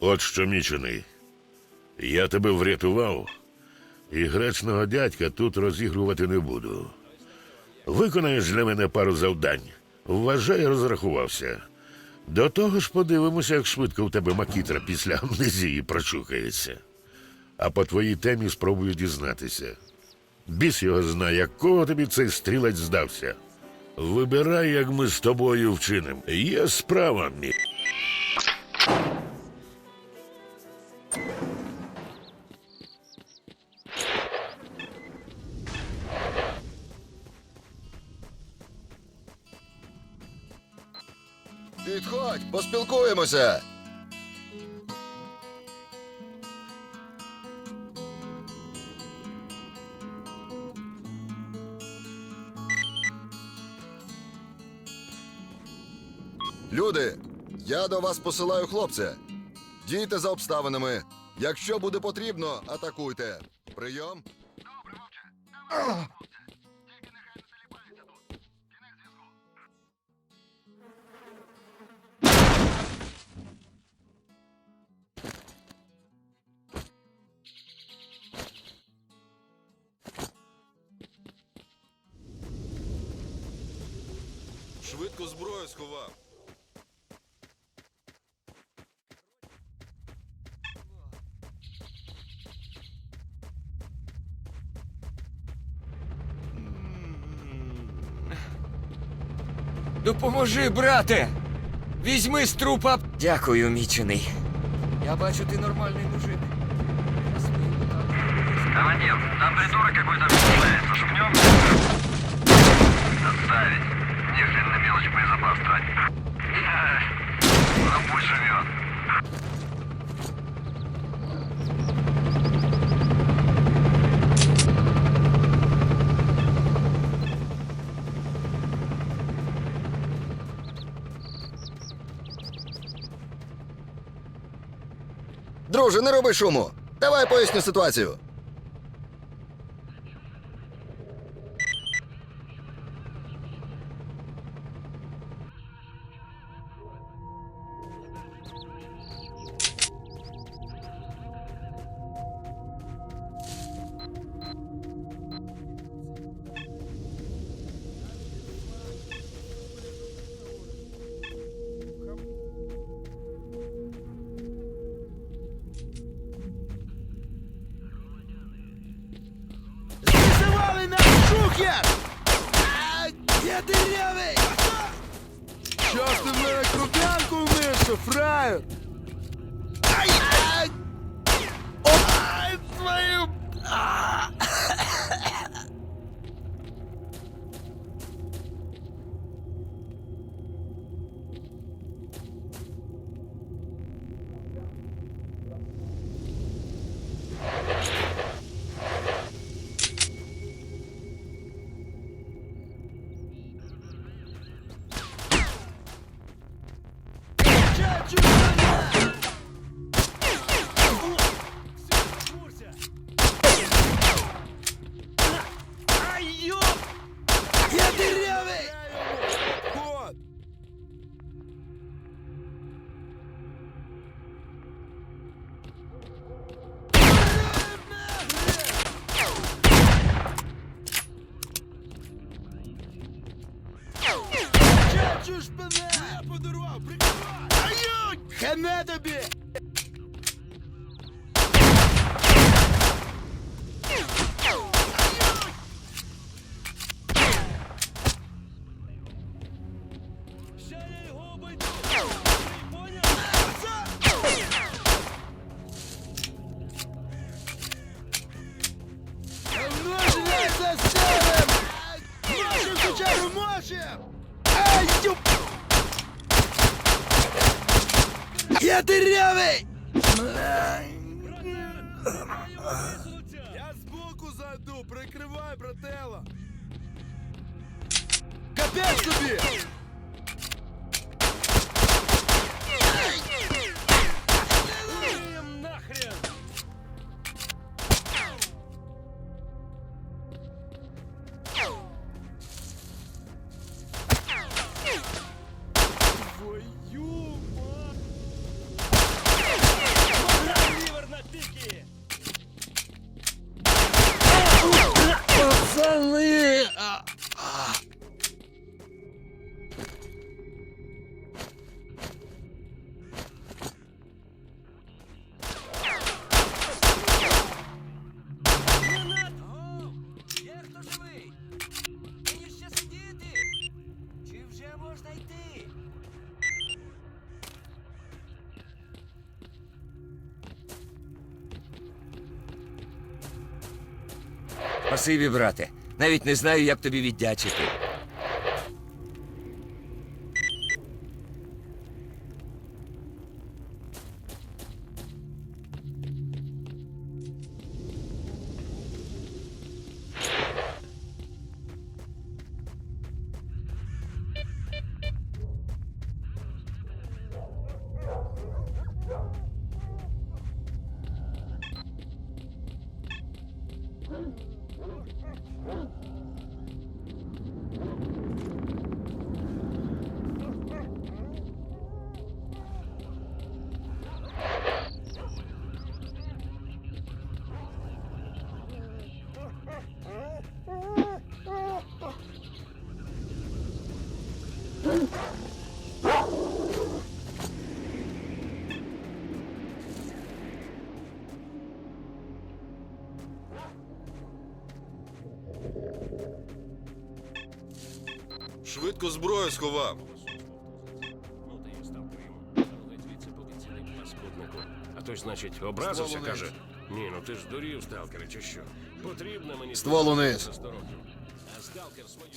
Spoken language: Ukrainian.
От що мічений. Я тебе врятував, і гречного дядька тут розігрувати не буду. Виконаєш для мене пару завдань. Вважай, розрахувався. До того ж подивимося, як швидко в тебе макітра після амнезії прочухається. А по твоїй темі спробую дізнатися. Біс його знає, якого тобі цей стрілець здався. Вибирай, як ми з тобою вчинимо. Є справа, мій. Підходь, поспілкуємося. Люди, я до вас посилаю хлопця. Дійте за обставинами. Якщо буде потрібно, атакуйте. Прийом. Швидко зброю сховав. Допоможи, брате! Візьми з трупа. Дякую, мічений. Я бачу, ти нормальний мужик. Командир, там придурок какой-то мелочь боезапас тратить. Эх, Ну пусть живет. Друже, не роби шуму. Давай поясню ситуацію. Шухер! А, я дырявый! Щас ти в мене крупянку вмиєш, фраєр! Ай! Ай! Ай, твою! А! Ж мене! Я подарував, прикривай! Аю! Хене тобі! Я дырявый! Я сбоку зайду, прикривай, брателла! Капець тобі! Спасибі, брате. Навіть не знаю, як тобі віддячити. Oh, Швидко зброю сховав. А той, значить, образився, Ствол каже. Ні, ну ти ж дурів, сталкери, чи що? Потрібно мені Ствол униз. 100 років. А сталкер свою.